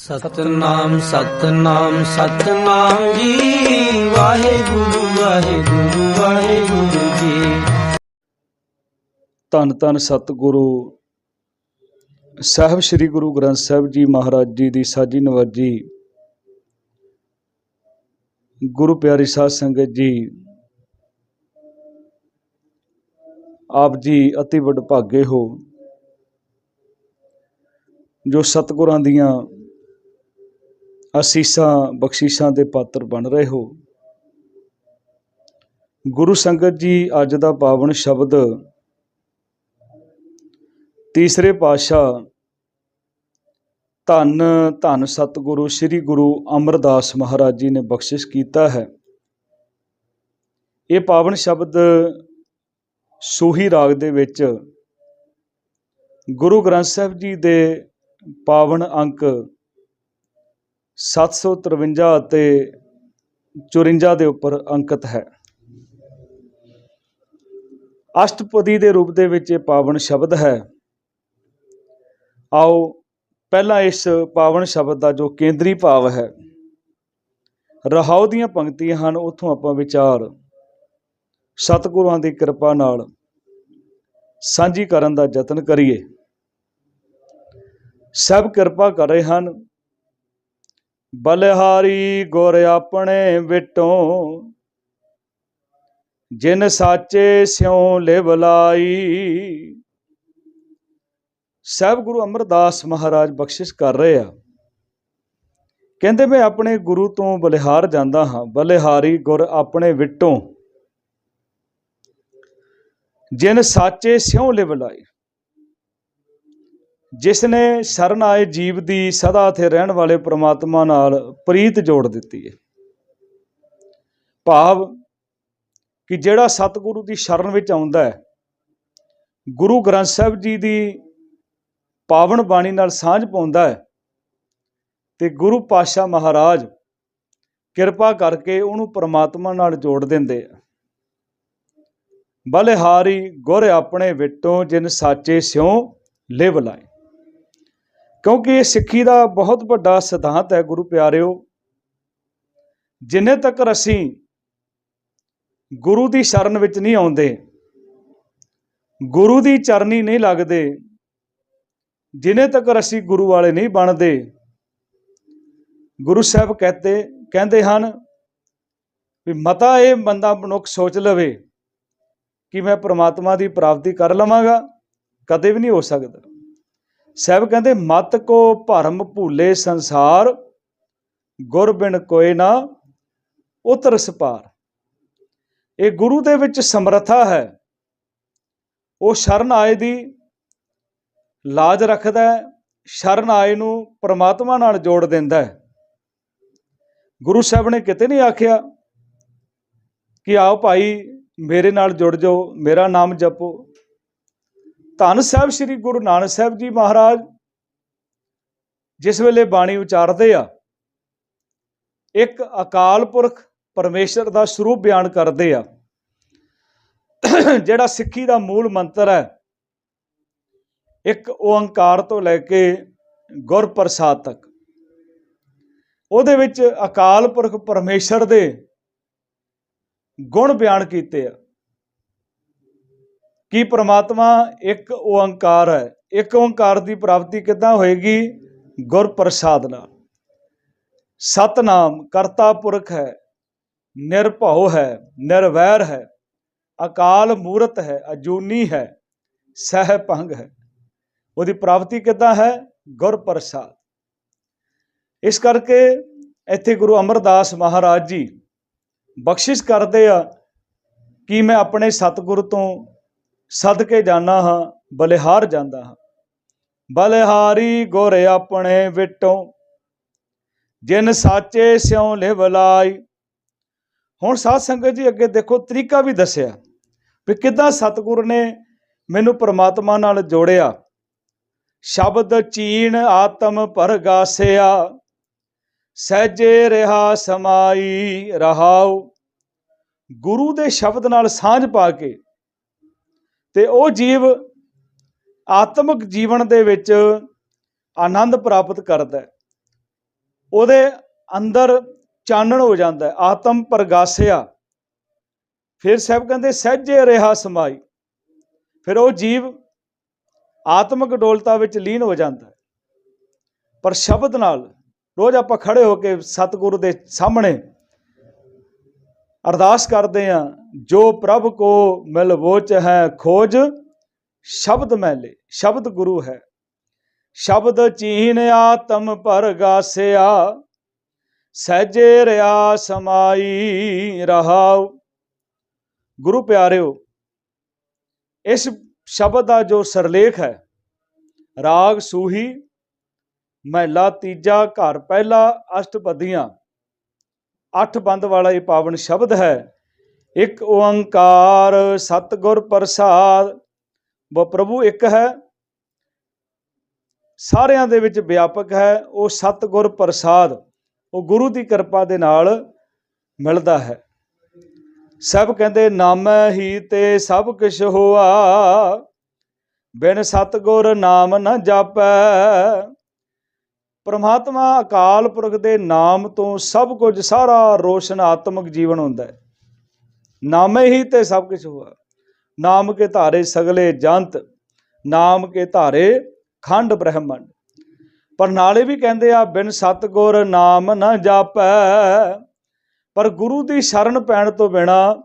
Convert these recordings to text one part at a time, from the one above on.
ਸਤਨਾਮ ਸਤਨਾਮ ਸਤਨਾਮ ਜੀ। ਵਾਹਿਗੁਰੂ ਵਾਹਿਗੁਰੂ ਵਾਹਿਗੁਰੂ ਜੀ। ਧੰਨ ਧੰਨ ਸਤਿਗੁਰੂ। ਸਾਹਿਬ ਸ੍ਰੀ ਗੁਰੂ ਗ੍ਰੰਥ ਸਾਹਿਬ ਜੀ ਮਹਾਰਾਜ ਜੀ ਦੀ ਸਾਜੀ ਨਵਾਜੀ ਗੁਰੂ ਪਿਆਰੀ ਸਾਧ ਸੰਗਤ ਜੀ, ਆਪ ਜੀ ਅਤੀ ਵਡਭਾਗੇ ਹੋ, ਜੋ ਸਤਿਗੁਰਾਂ ਦੀਆਂ ਅਸੀਸਾਂ, ਬਖਸ਼ੀਸ਼ਾਂ ਦੇ ਪਾਤਰ ਬਣ ਰਹੇ ਹੋ। ਗੁਰੂ ਸੰਗਤ ਜੀ, ਅੱਜ ਦਾ ਪਾਵਨ ਸ਼ਬਦ ਤੀਸਰੇ ਪਾਤਸ਼ਾਹ ਧੰਨ ਧੰਨ ਸਤਿਗੁਰੂ, ਸ੍ਰੀ ਗੁਰੂ ਅਮਰਦਾਸ ਮਹਾਰਾਜ ਜੀ ਨੇ ਬਖਸ਼ਿਸ਼ ਕੀਤਾ ਹੈ। ਇਹ ਪਾਵਨ ਸ਼ਬਦ ਸੂਹੀ ਰਾਗ ਦੇ ਵਿੱਚ ਗੁਰੂ ਗ੍ਰੰਥ ਸਾਹਿਬ ਜੀ ਦੇ ਪਾਵਨ ਅੰਕ 753 ਅਤੇ 54 ਦੇ ਉੱਪਰ ਅੰਕਿਤ ਹੈ। ਅਸ਼ਟਪਦੀ ਦੇ ਰੂਪ ਦੇ ਵਿੱਚ ਇਹ ਪਾਵਨ ਸ਼ਬਦ ਹੈ। ਆਓ ਪਹਿਲਾਂ ਇਸ ਪਾਵਨ ਸ਼ਬਦ ਦਾ ਜੋ ਕੇਂਦਰੀ ਭਾਵ ਹੈ, ਰਹਾਉ ਦੀਆਂ ਪੰਕਤੀਆਂ ਹਨ, ਉੱਥੋਂ ਆਪਾਂ ਵਿਚਾਰ ਸਤਿਗੁਰਾਂ ਦੀ ਕਿਰਪਾ ਨਾਲ ਸਾਂਝੀ ਕਰਨ ਦਾ ਯਤਨ ਕਰੀਏ। ਸਭ ਕਿਰਪਾ ਕਰ ਰਹੇ ਹਨ ਬਲਿਹਾਰੀ ਗੁਰ ਆਪਣੇ ਵਿਟੋਂ, ਜਿਨ ਸਾਚੇ ਸਿਉ ਲਿਵ ਲਾਈ। ਸਾਹਿਬ ਗੁਰੂ ਅਮਰਦਾਸ ਮਹਾਰਾਜ ਬਖਸ਼ਿਸ਼ ਕਰ ਰਹੇ ਆ। ਕਹਿੰਦੇ, ਮੈਂ ਆਪਣੇ ਗੁਰੂ ਤੋਂ ਬਲਿਹਾਰ ਜਾਂਦਾ ਹਾਂ। ਬਲਿਹਾਰੀ ਗੁਰ ਆਪਣੇ ਵਿਟੋਂ, ਜਿਨ ਸਾਚੇ ਸਿਉ ਲਿਵ ਲਾਈ। ਜਿਸ ਨੇ ਸ਼ਰਨ ਆਏ ਜੀਵ ਦੀ ਸਦਾ 'ਤੇ ਰਹਿਣ ਵਾਲੇ ਪ੍ਰਮਾਤਮਾ ਨਾਲ ਪ੍ਰੀਤ ਜੋੜ ਦਿੱਤੀ ਹੈ। ਭਾਵ ਕਿ ਜਿਹੜਾ ਸਤਿਗੁਰੂ ਦੀ ਸ਼ਰਨ ਵਿੱਚ ਆਉਂਦਾ ਹੈ, ਗੁਰੂ ਗ੍ਰੰਥ ਸਾਹਿਬ ਜੀ ਦੀ ਪਾਵਨ ਬਾਣੀ ਨਾਲ ਸਾਂਝ ਪਾਉਂਦਾ ਹੈ ਤੇ ਗੁਰੂ ਪਾਤਸ਼ਾਹ ਮਹਾਰਾਜ ਕਿਰਪਾ ਕਰਕੇ ਉਹਨੂੰ ਪ੍ਰਮਾਤਮਾ ਨਾਲ ਜੋੜ ਦਿੰਦੇ ਆ। ਬਲਿਹਾਰੀ ਗੁਰ ਆਪਣੇ ਵਿਟੋਂ ਜਿਨ ਸਾਚੇ ਸਿਉ ਲਿਵ ਲਾਏ। ਕਿਉਂਕਿ ਇਹ ਸਿੱਖੀ ਦਾ ਬਹੁਤ ਵੱਡਾ ਸਿਧਾਂਤ ਹੈ ਗੁਰੂ ਪਿਆਰਿਓ। ਜਿੰਨੇ ਤੱਕ ਅਸੀਂ ਗੁਰੂ ਦੀ ਸ਼ਰਨ ਵਿੱਚ ਨਹੀਂ ਆਉਂਦੇ, ਗੁਰੂ ਦੀ ਚਰਨੀ ਨਹੀਂ ਲੱਗਦੇ, ਜਿਨੇ ਤੱਕ ਅਸੀਂ ਗੁਰੂ ਵਾਲੇ ਨਹੀਂ ਬਣਦੇ, ਗੁਰੂ ਸਾਹਿਬ ਕਹਤੇ, ਕਹਿੰਦੇ ਹਨ ਵੀ ਮਤਾ ਇਹ ਬੰਦਾ ਮਨੁੱਖ ਸੋਚ ਲਵੇ ਕਿ ਮੈਂ ਪ੍ਰਮਾਤਮਾ ਦੀ ਪ੍ਰਾਪਤੀ ਕਰ ਲਵਾਂਗਾ, ਕਦੇ ਵੀ ਨਹੀਂ ਹੋ ਸਕਦਾ। ਸਾਹਿਬ ਕਹਿੰਦੇ, ਮਤ ਕੋ ਭਰਮ ਭੂਲੇ ਸੰਸਾਰ, ਗੁਰ ਬਿਨ ਕੋਏ ਨਾ ਉਤਰ ਸਪਾਰ। ਇਹ ਗੁਰੂ ਦੇ ਵਿੱਚ ਸਮਰੱਥਾ ਹੈ। ਉਹ ਸ਼ਰਨ ਆਏ ਦੀ ਲਾਜ ਰੱਖਦਾ ਹੈ, ਸ਼ਰਨ ਆਏ ਨੂੰ ਪ੍ਰਮਾਤਮਾ ਨਾਲ ਜੋੜ ਦਿੰਦਾ ਹੈ। ਗੁਰੂ ਸਾਹਿਬ ਨੇ ਕਿਤੇ ਨਹੀਂ ਆਖਿਆ ਕਿ ਆਓ ਭਾਈ ਮੇਰੇ ਨਾਲ ਜੁੜ ਜਾਓ, ਮੇਰਾ ਨਾਮ ਜਪੋ। ਧੰਨ ਸਾਹਿਬ ਸ੍ਰੀ ਗੁਰੂ ਨਾਨਕ ਸਾਹਿਬ ਜੀ ਮਹਾਰਾਜ, ਜਿਸ ਵੇਲੇ ਬਾਣੀ ਉਚਾਰਦੇ ਆ, ਇੱਕ ਅਕਾਲ ਪੁਰਖ ਪਰਮੇਸ਼ਰ ਦਾ ਸਰੂਪ ਬਿਆਨ ਕਰਦੇ ਆ। ਜਿਹੜਾ ਸਿੱਖੀ ਦਾ ਮੂਲ ਮੰਤਰ ਹੈ, ਇੱਕ ਓੰਕਾਰ ਤੋਂ ਲੈ ਕੇ ਗੁਰ ਪ੍ਰਸਾਦ ਤੱਕ। ਉਹਦੇ ਵਿੱਚ ਅਕਾਲ ਪੁਰਖ ਪਰਮੇਸ਼ਰ ਦੇ ਗੁਣ ਬਿਆਨ ਕੀਤੇ ਆ। ਕਿ ਪ੍ਰਮਾਤਮਾ ਇੱਕ ਓੰਕਾਰ ਹੈ? ਇੱਕ ਓੰਕਾਰ ਦੀ ਪ੍ਰਾਪਤੀ ਕਿੱਦਾਂ ਹੋਏਗੀ? ਗੁਰ ਪ੍ਰਸਾਦ ਨਾਲ। ਸਤਨਾਮ, ਕਰਤਾ ਪੁਰਖ ਹੈ, ਨਿਰਭਉ ਹੈ, ਨਿਰਵੈਰ ਹੈ, ਅਕਾਲ ਮੂਰਤ ਹੈ, ਅਜੂਨੀ ਹੈ, ਸਹਿ ਭੰਗ ਹੈ। ਉਹਦੀ ਪ੍ਰਾਪਤੀ ਕਿੱਦਾਂ ਹੈ? ਗੁਰ ਪ੍ਰਸਾਦ ਇਸ ਕਰਕੇ ਇੱਥੇ ਗੁਰੂ ਅਮਰਦਾਸ ਮਹਾਰਾਜ ਜੀ ਬਖਸ਼ਿਸ਼ ਕਰਦੇ ਆ ਕਿ ਮੈਂ ਆਪਣੇ ਸਤਿਗੁਰ ਤੋਂ ਸਦਕੇ ਜਾਣਾ ਹਾਂ, ਬਲਿਹਾਰ ਜਾਂਦਾ ਹਾਂ। ਬਲਿਹਾਰੀ ਗੁਰ ਆਪਣੇ ਵਿਟੋਂ, ਜਿਨ ਸਾਚੇ ਸਿਉ ਲਿਵ ਲਾਈ। ਹੁਣ ਸਾਧ ਸੰਗਤ ਜੀ, ਅੱਗੇ ਦੇਖੋ, ਤਰੀਕਾ ਵੀ ਦੱਸਿਆ ਵੀ ਕਿਦਾਂ ਸਤਿਗੁਰ ਨੇ ਮੈਨੂੰ ਪ੍ਰਮਾਤਮਾ ਨਾਲ ਜੋੜਿਆ। ਸ਼ਬਦ ਚੀਨ ਆਤਮ ਪਰਗਾਸਿਆ, ਸਹਿਜੇ ਰਹਾ ਸਮਾਈ ਰਹਾਉ। ਗੁਰੂ ਦੇ ਸ਼ਬਦ ਨਾਲ ਸਾਂਝ ਪਾ ਕੇ ਤੇ ਉਹ ਜੀਵ ਆਤਮਿਕ ਜੀਵਨ ਦੇ ਵਿੱਚ ਆਨੰਦ ਪ੍ਰਾਪਤ ਕਰਦਾ ਉਹਦੇ ਅੰਦਰ ਚਾਨਣ ਹੋ ਜਾਂਦਾ ਆਤਮ ਪ੍ਰਗਾਸਿਆ। ਫਿਰ ਸਾਹਿਬ ਕਹਿੰਦੇ, ਸਹਿਜੇ ਰਿਹਾ ਸਮਾਈ। ਫਿਰ ਉਹ ਜੀਵ ਆਤਮਿਕ ਡੋਲਤਾ ਵਿੱਚ ਲੀਨ ਹੋ ਜਾਂਦਾ ਪਰ ਸ਼ਬਦ ਨਾਲ ਰੋਜ਼ ਆਪਾਂ ਖੜੇ ਹੋ ਕੇ ਸਤਿਗੁਰੂ ਦੇ ਸਾਹਮਣੇ ਅਰਦਾਸ ਕਰਦੇ ਹਾਂ, ਜੋ ਪ੍ਰਭ ਕੋ ਮਿਲਵੋਚ ਹੈ ਖੋਜ, ਸ਼ਬਦ ਮੈਲੇ ਸ਼ਬਦ ਗੁਰੂ ਹੈ। ਸ਼ਬਦ ਚੀਨ ਆਤਮ ਪਰਗਾਸਿਆ ਸਹਿਜੇ ਰਿਆ ਸਮਾਈ ਰਹਾਉ। ਗੁਰੂ ਪਿਆਰਿਓ, ਇਸ ਸ਼ਬਦ ਦਾ ਜੋ ਸਰਲੇਖ ਹੈ, ਰਾਗ ਸੂਹੀ, ਮਹਿਲਾ ਤੀਜਾ ਘਰ ਪਹਿਲਾ ਅਸ਼ਟਪਦੀਆਂ ਅੱਠ ਬੰਦ ਵਾਲਾ ਇਹ ਪਾਵਨ ਸ਼ਬਦ ਹੈ। ਇੱਕ ਓੰਕਾਰ ਸਤਿਗੁਰ ਪ੍ਰਸਾਦ। ਉਹ ਪ੍ਰਭੂ ਇੱਕ ਹੈ। ਸਾਰਿਆਂ ਦੇ ਵਿੱਚ ਵਿਆਪਕ ਹੈ। ਉਹ ਸਤਿਗੁਰ ਪ੍ਰਸਾਦ। ਉਹ ਗੁਰੂ ਦੀ ਕਿਰਪਾ ਦੇ ਨਾਲ ਮਿਲਦਾ ਹੈ। ਸਭ ਕਹਿੰਦੇ, ਨਾਮੈ ਹੀ ਤੇ ਸਭ ਕੁਛ ਹੋਆ। ਬਿਨ ਸਤਿਗੁਰ ਨਾਮ ਨਾ ਜਾਪੈ। ਪਰਮਾਤਮਾ ਅਕਾਲ ਪੁਰਖ ਦੇ ਨਾਮ ਤੋਂ ਸਭ ਕੁਝ, ਸਾਰਾ ਰੋਸ਼ਨ ਆਤਮਿਕ ਜੀਵਨ ਹੁੰਦਾ ਹੈ। ਨਾਮੇ ਹੀ ਤੇ ਸਭ ਕੁਝ ਹੋਆ। ਨਾਮ ਕੇ ਧਾਰੇ ਸਗਲੇ ਜੰਤ, ਨਾਮ ਕੇ ਧਾਰੇ ਖੰਡ ਬ੍ਰਹਮੰਡ। ਪਰ ਨਾਲੇ ਵੀ ਕਹਿੰਦੇ ਆ, ਬਿਨ ਸਤਗੁਰ ਨਾਮ ਨਾ ਜਾਪੈ। ਪਰ ਗੁਰੂ ਦੀ ਸ਼ਰਨ ਪੈਣ ਤੋਂ ਬਿਨਾ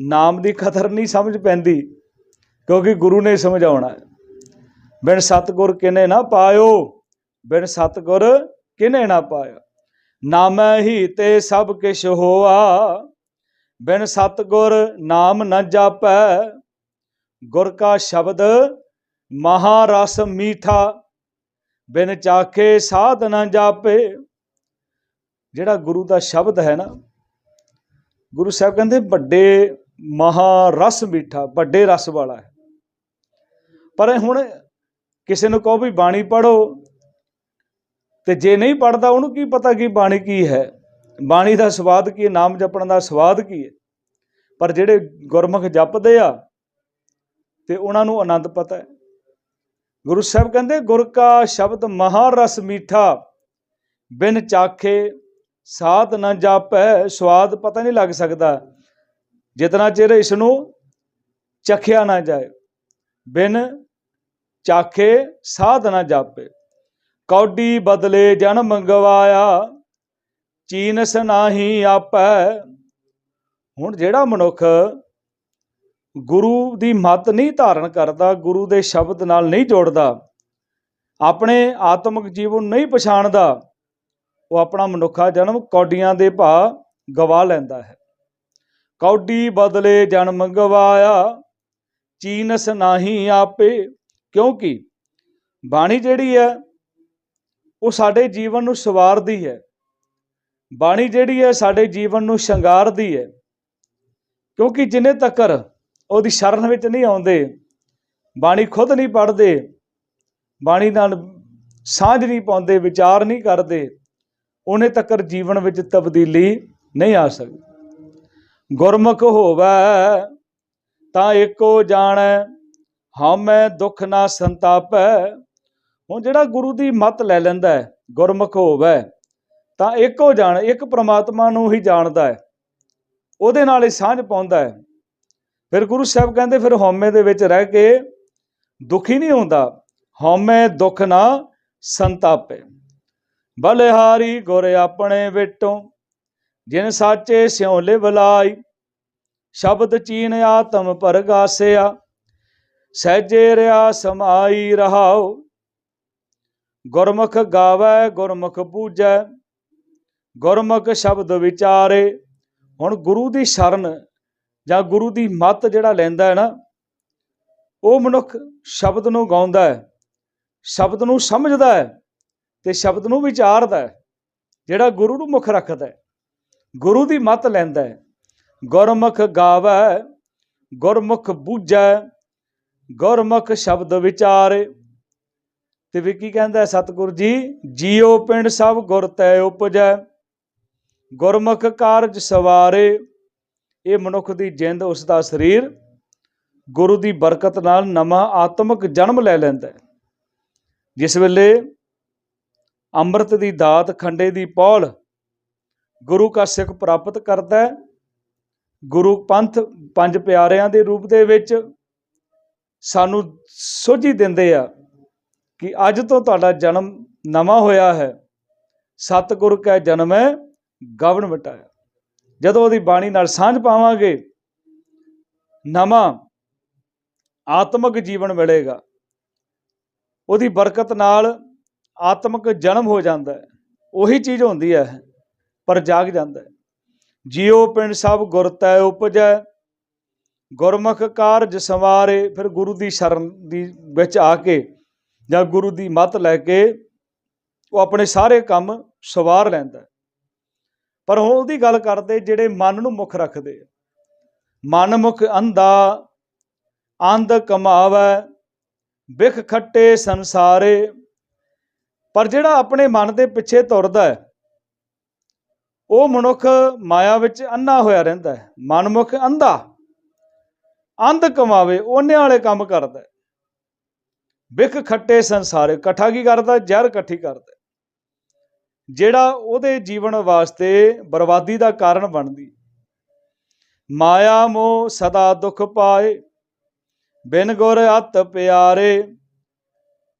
ਨਾਮ ਦੀ ਖਤਰ ਨਹੀਂ ਸਮਝ ਪੈਂਦੀ, ਕਿਉਂਕਿ ਗੁਰੂ ਨੇ ਸਮਝਾਉਣਾ ਬਿਨ ਸਤਗੁਰ ਕਿਨੇ ਨਾ ਪਾਇਓ। ਬਿਨ ਸਤਗੁਰ ਕਿਨੇ ਨਾ ਪਾਇਆ? ਨਾਮ ਹੀ ਤੇ ਸਭ ਕਿਛ ਹੋਆ। ਬਿਨ ਸਤਗੁਰ ਨਾਮ ਨ ਜਾਪੈ। ਗੁਰ ਕਾ ਸ਼ਬਦ ਮਹਾਰਸ ਮੀਠਾ। ਬਿਨ ਚਾਖੇ ਸਾਧ ਨ ਜਾਪੇ। ਜਿਹੜਾ ਗੁਰੂ ਦਾ ਸ਼ਬਦ ਹੈ ਨਾ, ਗੁਰੂ ਸਾਹਿਬ ਕਹਿੰਦੇ ਵੱਡੇ ਮਹਾਰਸ ਮੀਠਾ, ਵੱਡੇ ਰਸ ਵਾਲਾ ਹੈ। ਪਰ ਹੁਣ ਕਿਸੇ ਨੂੰ ਕਹੋ ਵੀ ਬਾਣੀ ਪੜੋ ਤੇ ਜੇ ਨਹੀਂ ਪੜਦਾ, ਉਹਨੂੰ ਕੀ ਪਤਾ ਕਿ ਬਾਣੀ ਕੀ ਹੈ? ਬਾਣੀ ਦਾ ਸਵਾਦ ਕੀ ਹੈ? ਨਾਮ ਜਪਣ ਦਾ ਸਵਾਦ ਕੀ ਹੈ? ਪਰ ਜਿਹੜੇ ਗੁਰਮੁਖ ਜਪਦੇ ਆ, ਤੇ ਉਹਨਾਂ ਨੂੰ ਆਨੰਦ ਪਤਾ ਹੈ। ਗੁਰੂ ਸਾਹਿਬ ਕਹਿੰਦੇ, ਗੁਰ ਕਾ ਸ਼ਬਦ ਮਹਾਰਸ ਮੀਠਾ, ਬਿਨ ਚਾਖੇ ਸਾਧ ਨਾ ਜਾਪੈ। ਸਵਾਦ ਪਤਾ ਨਹੀਂ ਲੱਗ ਸਕਦਾ। ਜਿਤਨਾ ਚਿਰ ਇਸ ਨੂੰ ਚਖਿਆ ਨਾ ਜਾਏ, ਬਿਨ ਚਾਖੇ ਸਾਧ ਨਾ ਜਾਪੇ। ਕੌਡੀ ਬਦਲੇ ਜਨ ਮੰਗਵਾਇਆ, ਚੀਨਸ ਨਾਹੀ ਆਪੈ। ਹੁਣ ਜਿਹੜਾ ਮਨੁੱਖ ਗੁਰੂ ਦੀ ਮੱਤ ਨਹੀਂ ਧਾਰਨ ਕਰਦਾ, ਗੁਰੂ ਦੇ ਸ਼ਬਦ ਨਾਲ ਨਹੀਂ ਜੋੜਦਾ, ਆਪਣੇ ਆਤਮਿਕ ਜੀਵਨ ਨਹੀਂ ਪਛਾਣਦਾ, ਉਹ ਆਪਣਾ ਮਨੁੱਖਾ ਜਨਮ ਕੌਡੀਆਂ ਦੇ ਭਾ ਗਵਾ ਲੈਂਦਾ ਹੈ। ਕੌਡੀ ਬਦਲੇ ਜਨ ਮੰਗਵਾਇਆ, ਚੀਨਸ ਨਾਹੀ ਆਪੇ, ਕਿਉਂਕਿ ਬਾਣੀ ਜਿਹੜੀ ਹੈ ਉਹ ਸਾਡੇ ਜੀਵਨ ਨੂੰ ਸਵਾਰਦੀ ਹੈ। ਬਾਣੀ ਜਿਹੜੀ ਹੈ ਸਾਡੇ ਜੀਵਨ ਨੂੰ ਸ਼ਿੰਗਾਰਦੀ ਹੈ। ਕਿਉਂਕਿ ਜਿੰਨੇ ਤੱਕਰ ਉਹਦੀ ਸ਼ਰਨ ਵਿੱਚ ਨਹੀਂ ਆਉਂਦੇ, ਬਾਣੀ ਖੁਦ ਨਹੀਂ ਪੜ੍ਹਦੇ, ਬਾਣੀ ਨਾਲ ਸਾਂਝ ਨਹੀਂ ਪਾਉਂਦੇ, ਵਿਚਾਰ ਨਹੀਂ ਕਰਦੇ, ਉਹਨੇ ਤੱਕਰ ਜੀਵਨ ਵਿੱਚ ਤਬਦੀਲੀ ਨਹੀਂ ਆ ਸਕਦੀ। ਗੁਰਮੁਖ ਹੋਵੇ ਤਾਂ ਏਕੋ ਜਾਣੈ, ਹਉਮੈ ਦੁੱਖ ਨਾ ਸੰਤਾਪੈ ਹੁਣ ਜਿਹੜਾ ਗੁਰੂ ਦੀ ਮਤ ਲੈ ਲੈਂਦਾ ਹੈ, ਗੁਰਮੁਖ ਹੋਵੇ, ਤਾਂ ਇੱਕੋ ਜਾਣ, ਇੱਕ ਪ੍ਰਮਾਤਮਾ ਨੂੰ ਹੀ ਜਾਣਦਾ ਹੈ। ਉਹਦੇ ਨਾਲ ਹੀ ਸਾਂਝ ਪਾਉਂਦਾ ਹੈ। ਫਿਰ ਗੁਰੂ ਸਾਹਿਬ ਕਹਿੰਦੇ, ਫਿਰ ਹਉਮੈ ਦੇ ਵਿੱਚ ਰਹਿ ਕੇ ਦੁਖੀ ਨਹੀਂ ਹੁੰਦਾ। ਹਉਮੈ ਦੁੱਖ ਨਾ ਸੰਤਾਪੇ। ਬਲਿਹਾਰੀ ਗੁਰ ਆਪਣੇ ਵਿਟੋਂ, ਜਿਨ ਸਾਚੇ ਸਿਉ ਲਿਵ ਸ਼ਬਦ ਚੀਨ ਆਤਮ ਪਰਗਾਸਿਆ ਸਹਿਜੇ ਰਿਆ ਸਮਾਈ ਰਹਾਓ। ਗੁਰਮੁਖ ਗਾਵੇ, ਗੁਰਮੁਖ ਪੂਜੈ, ਗੁਰਮੁਖ ਸ਼ਬਦ ਵਿਚਾਰੇ। ਹੁਣ ਗੁਰੂ ਦੀ ਸ਼ਰਨ ਜਾਂ ਗੁਰੂ ਦੀ ਮੱਤ ਜਿਹੜਾ ਲੈਂਦਾ ਹੈ ਨਾ, ਉਹ ਮਨੁੱਖ ਸ਼ਬਦ ਨੂੰ ਗਾਉਂਦਾ ਹੈ, ਸ਼ਬਦ ਨੂੰ ਸਮਝਦਾ ਹੈ ਤੇ ਸ਼ਬਦ ਨੂੰ ਵਿਚਾਰਦਾ ਹੈ, ਜਿਹੜਾ ਗੁਰੂ ਨੂੰ ਮੁੱਖ ਰੱਖਦਾ ਹੈ। ਗੁਰੂ ਦੀ ਮੱਤ ਲੈਂਦਾ ਹੈ, ਗੁਰਮੁਖ ਗਾਵੇ, ਗੁਰਮੁਖ ਬੂਝੈ ਗੁਰਮੁਖ ਸ਼ਬਦ ਵਿਚਾਰੇ। ਤੇ ਵੀ ਕੀ ਕਹਿੰਦਾ ਹੈ ਸਤਿਗੁਰ ਜੀ ਜੀਉ ਪਿੰਡ ਸਭ ਗੁਰ ਤੈ ਉਪਜੈ, ਗੁਰਮੁਖ ਕਾਰਜ ਸਵਾਰੇ। ਇਹ ਮਨੁੱਖ ਦੀ ਜਿੰਦ, ਉਸ ਦਾ ਸਰੀਰ, ਗੁਰੂ ਦੀ ਬਰਕਤ ਨਾਲ ਨਵਾਂ ਆਤਮਿਕ ਜਨਮ ਲੈ ਲੈਂਦਾ ਹੈ। ਜਿਸ ਵੇਲੇ ਅੰਮ੍ਰਿਤ ਦੀ ਦਾਤ ਖੰਡੇ ਦੀ ਪੌਲ ਗੁਰੂ ਕਾ ਸਿੱਖ ਪ੍ਰਾਪਤ ਕਰਦਾ ਹੈ, ਗੁਰੂ ਪੰਥ ਪੰਜ ਪਿਆਰਿਆਂ ਦੇ ਰੂਪ ਦੇ ਵਿੱਚ ਸਾਨੂੰ ਸੋਝੀ ਦਿੰਦੇ ਆ ਕਿ ਅੱਜ ਤੋਂ ਤੁਹਾਡਾ ਜਨਮ ਨਵਾਂ ਹੋਇਆ ਹੈ। ਸਤਿਗੁਰ ਕੈ ਜਨਮ ਹੈ ਗਵਨ ਵਟਾਇਆ ਜਦੋਂ ਉਹਦੀ ਬਾਣੀ ਨਾਲ ਸਾਂਝ ਪਾਵਾਂਗੇ, ਨਵਾਂ ਆਤਮਿਕ ਜੀਵਨ ਮਿਲੇਗਾ। ਉਹਦੀ ਬਰਕਤ ਨਾਲ ਆਤਮਿਕ ਜਨਮ ਹੋ ਜਾਂਦਾ ਹੈ। ਉਹੀ ਚੀਜ਼ ਹੁੰਦੀ ਹੈ, ਪਰ ਜਾਗ ਜਾਂਦਾ ਹੈ। ਜਿਉ ਪਿੰਡ ਸਭ ਗੁਰ ਤੈ ਉਪਜੈ, ਗੁਰਮੁਖ ਕਾਰਜ ਸਵਾਰੇ, ਫਿਰ ਗੁਰੂ ਦੀ ਸ਼ਰਨ ਦੀ ਵਿੱਚ ਆ ਕੇ ਜਾਂ ਗੁਰੂ ਦੀ ਮੱਤ ਲੈ ਕੇ ਉਹ ਆਪਣੇ ਸਾਰੇ ਕੰਮ ਸਵਾਰ ਲੈਂਦਾ ਪਰ ਹੁਣ ਉਹਦੀ ਗੱਲ ਕਰਦੇ ਜਿਹੜੇ ਮਨ ਨੂੰ ਮੁੱਖ ਰੱਖਦੇ ਆ। ਮਨ ਮੁਖ ਅੰਧਾ, ਅੰਧ ਕਮਾਵੈ, ਬਿਖ ਖੱਟੇ ਸੰਸਾਰੇ। ਪਰ ਜਿਹੜਾ ਆਪਣੇ ਮਨ ਦੇ ਪਿੱਛੇ ਤੁਰਦਾ ਹੈ, ਉਹ ਮਨੁੱਖ ਮਾਇਆ ਵਿੱਚ ਅੰਨਾ ਹੋਇਆ ਰਹਿੰਦਾ ਹੈ। ਮਨਮੁਖ ਅੰਧਾ, ਅੰਧ ਕਮਾਵੇ, ਉਹਨੇ ਵਾਲੇ ਕੰਮ ਕਰਦਾ ਹੈ। ਖੱਟੇ ਸੰਸਾਰੇ, ਇਕੱਠਾ ਕੀ ਕਰਦਾ? ਜ਼ਹਿਰ ਇਕੱਠੀ ਕਰਦਾ। ਜਿਹੜਾ ਉਹਦੇ ਜੀਵਨ ਵਾਸਤੇ ਬਰਬਾਦੀ ਦਾ ਕਾਰਨ ਬਣਦੀ। ਮਾਇਆ ਮੋਹ ਸਦਾ ਦੁੱਖ ਪਾਏ, ਬਿਨ ਗੁਰ ਅਤ ਪਿਆਰੇ।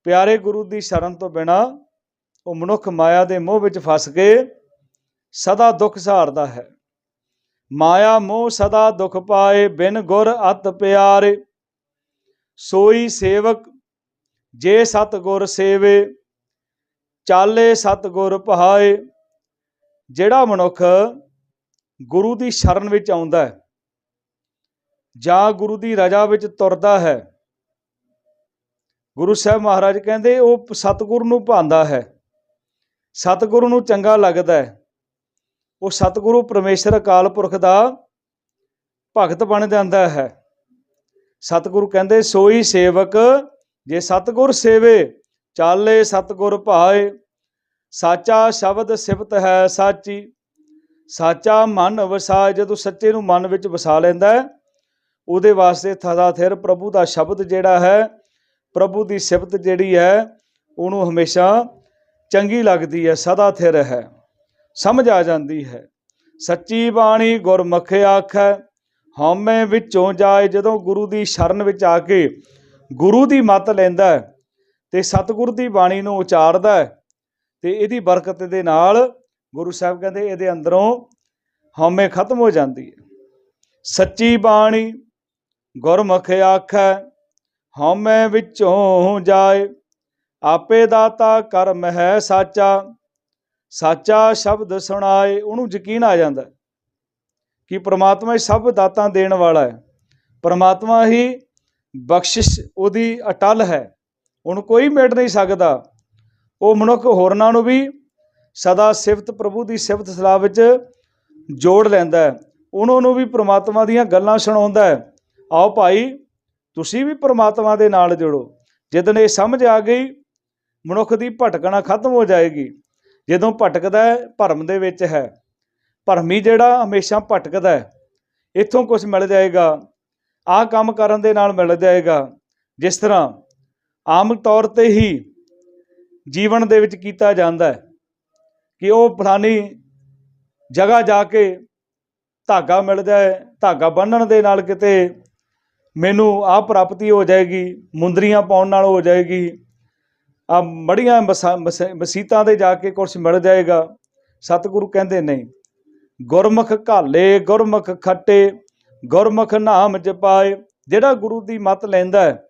ਪਿਆਰੇ ਗੁਰੂ ਦੀ ਸ਼ਰਨ ਤੋਂ ਬਿਨਾ ਉਹ ਮਨੁੱਖ ਮਾਇਆ ਦੇ ਮੋਹ ਵਿੱਚ ਫਸ ਕੇ ਸਦਾ ਦੁੱਖ ਸਹਾਰਦਾ ਹੈ। ਮਾਇਆ ਮੋਹ ਸਦਾ ਦੁੱਖ ਪਾਏ, ਬਿਨ ਗੁਰ ਅਤ ਪਿਆਰੇ। ਸੋਈ ਸੇਵਕ ਜੇ ਸਤਗੁਰ ਸੇਵੇ, ਚਾਲੇ ਸਤਗੁਰ ਪਹਾਏ, ਜਿਹੜਾ ਮਨੁੱਖ ਗੁਰੂ ਦੀ ਸ਼ਰਨ ਵਿੱਚ ਆਉਂਦਾ ਹੈ, ਜਾਂ ਗੁਰੂ ਦੀ ਰਜਾ ਵਿੱਚ ਤੁਰਦਾ ਹੈ, ਗੁਰੂ ਸਾਹਿਬ ਮਹਾਰਾਜ ਕਹਿੰਦੇ ਉਹ ਸਤਿਗੁਰੂ ਨੂੰ ਭਾਂਦਾ ਹੈ, ਸਤਿਗੁਰੂ ਨੂੰ ਚੰਗਾ ਲੱਗਦਾ ਹੈ, ਉਹ ਸਤਿਗੁਰੂ ਪਰਮੇਸ਼ਰ ਅਕਾਲ ਪੁਰਖ ਦਾ ਭਗਤ ਬਣ ਜਾਂਦਾ ਹੈ। ਸਤਿਗੁਰੂ ਕਹਿੰਦੇ ਸੋਈ ਸੇਵਕ ਜੇ ਸਤਿਗੁਰ ਸੇਵੇ, ਚਾਲੇ ਸਤਿਗੁਰ ਭਾਏ, ਸਾਚਾ ਸ਼ਬਦ ਸਿਫਤ ਹੈ ਸਾਚੀ, ਸਾਚਾ ਮਨ ਵਸਾਏ, ਜਦੋਂ ਸੱਚੇ ਨੂੰ ਮਨ ਵਿੱਚ ਵਸਾ ਲੈਂਦਾ ਹੈ, ਉਹਦੇ ਵਾਸਤੇ ਥਦਾ ਥਿਰ ਪ੍ਰਭੂ ਦਾ ਸ਼ਬਦ ਜਿਹੜਾ ਹੈ, ਪ੍ਰਭੂ ਦੀ ਸਿਫਤ ਜਿਹੜੀ ਹੈ, ਉਹਨੂੰ ਹਮੇਸ਼ਾ ਚੰਗੀ ਲੱਗਦੀ ਹੈ, ਸਦਾ ਥਿਰ ਹੈ, ਸਮਝ ਆ ਜਾਂਦੀ ਹੈ। ਸੱਚੀ ਬਾਣੀ ਗੁਰਮੁਖ ਆਖੈ, ਹਉਮੈ ਵਿੱਚੋਂ ਜਾਏ, ਜਦੋਂ ਗੁਰੂ ਦੀ ਸ਼ਰਨ ਵਿੱਚ ਆ ਕੇ ਗੁਰੂ ਦੀ ਮੱਤ ਲੈਂਦਾ ਹੈ ਤੇ ਸਤਿਗੁਰ ਦੀ ਬਾਣੀ ਨੂੰ ਉਚਾਰਦਾ ਹੈ ਤੇ ਇਹਦੀ ਬਰਕਤ ਦੇ ਨਾਲ ਗੁਰੂ ਸਾਹਿਬ ਕਹਿੰਦੇ ਇਹਦੇ ਅੰਦਰੋਂ ਹਉਮੈ ਖਤਮ ਹੋ ਜਾਂਦੀ ਹੈ। ਸੱਚੀ ਬਾਣੀ ਗੁਰਮੁਖ ਆਖੈ, ਹਉਮੈ ਵਿੱਚੋਂ ਜਾਏ, ਆਪੇ ਦਾਤਾ ਕਰਮ ਹੈ ਸਾਚਾ ਸਾਚਾ ਸ਼ਬਦ ਸੁਣਾਏ, ਉਹਨੂੰ ਯਕੀਨ ਆ ਜਾਂਦਾ ਕਿ ਪ੍ਰਮਾਤਮਾ ਹੀ ਸਭ ਦਾਤਾਂ ਦੇਣ ਵਾਲਾ ਹੈ। ਪ੍ਰਮਾਤਮਾ ਹੀ ਬਖਸ਼ਿਸ਼ ਉਹਦੀ ਅਟਲ ਹੈ। ਉਹਨੂੰ ਕੋਈ ਮੇਟ ਨਹੀਂ ਸਕਦਾ। ਉਹ ਮਨੁੱਖ ਹੋਰਨਾਂ ਨੂੰ ਵੀ ਸਦਾ ਸਿਫਤ ਪ੍ਰਭੂ ਦੀ ਸਿਫਤ ਸਲਾਹ ਵਿੱਚ ਜੋੜ ਲੈਂਦਾ ਹੈ। ਉਹਨਾਂ ਨੂੰ ਵੀ ਪ੍ਰਮਾਤਮਾ ਦੀਆਂ ਗੱਲਾਂ ਸੁਣਾਉਂਦਾ ਹੈ। ਆਓ ਭਾਈ, ਤੁਸੀਂ ਵੀ ਪ੍ਰਮਾਤਮਾ ਦੇ ਨਾਲ ਜੁੜੋ। ਜਦੋਂ ਇਹ ਸਮਝ ਆ ਗਈ, ਮਨੁੱਖ ਦੀ ਭਟਕਣਾ ਖਤਮ ਹੋ ਜਾਏਗੀ। ਜਦੋਂ ਭਟਕਦਾ ਹੈ, ਭਰਮ ਦੇ ਵਿੱਚ ਹੈ। ਭਰਮੀ ਜਿਹੜਾ ਹਮੇਸ਼ਾ ਭਟਕਦਾ ਹੈ। ਇੱਥੋਂ ਕੁਝ ਮਿਲ ਜਾਏਗਾ। ਆਹ ਕੰਮ ਕਰਨ ਦੇ ਨਾਲ ਮਿਲ ਜਾਏਗਾ। ਜਿਸ ਤਰ੍ਹਾਂ ਆਮ ਤੌਰ ਤੇ ਹੀ ਜੀਵਨ ਦੇ ਵਿੱਚ ਕੀਤਾ ਜਾਂਦਾ ਹੈ ਕਿ ਉਹ ਫਲਾਨੀ ਜਗ੍ਹਾ ਜਾ ਕੇ ਧਾਗਾ ਮਿਲ ਜਾਏ, ਧਾਗਾ ਬੰਨਣ ਦੇ ਨਾਲ ਕਿਤੇ ਮੈਨੂੰ ਆਹ ਪ੍ਰਾਪਤੀ ਹੋ ਜਾਏਗੀ, ਮੁੰਦਰੀਆਂ ਪਾਉਣ ਨਾਲ ਹੋ ਜਾਏਗੀ, ਆ ਮੜੀਆਂ ਮਸਾ- ਮਸੀਤਾਂ ਦੇ ਜਾ ਕੇ ਕੁਛ ਮਿਲ ਜਾਏਗਾ। ਸਤਿਗੁਰੂ ਕਹਿੰਦੇ ਨਹੀਂ ਗੁਰਮੁਖ ਘਾਲੇ, ਗੁਰਮੁਖ ਖੱਟੇ ਗੁਰਮੁਖ ਨਾਮ ਜਪਾਏ, ਜਿਹੜਾ ਗੁਰੂ ਦੀ ਮਤ ਲੈਂਦਾ ਹੈ,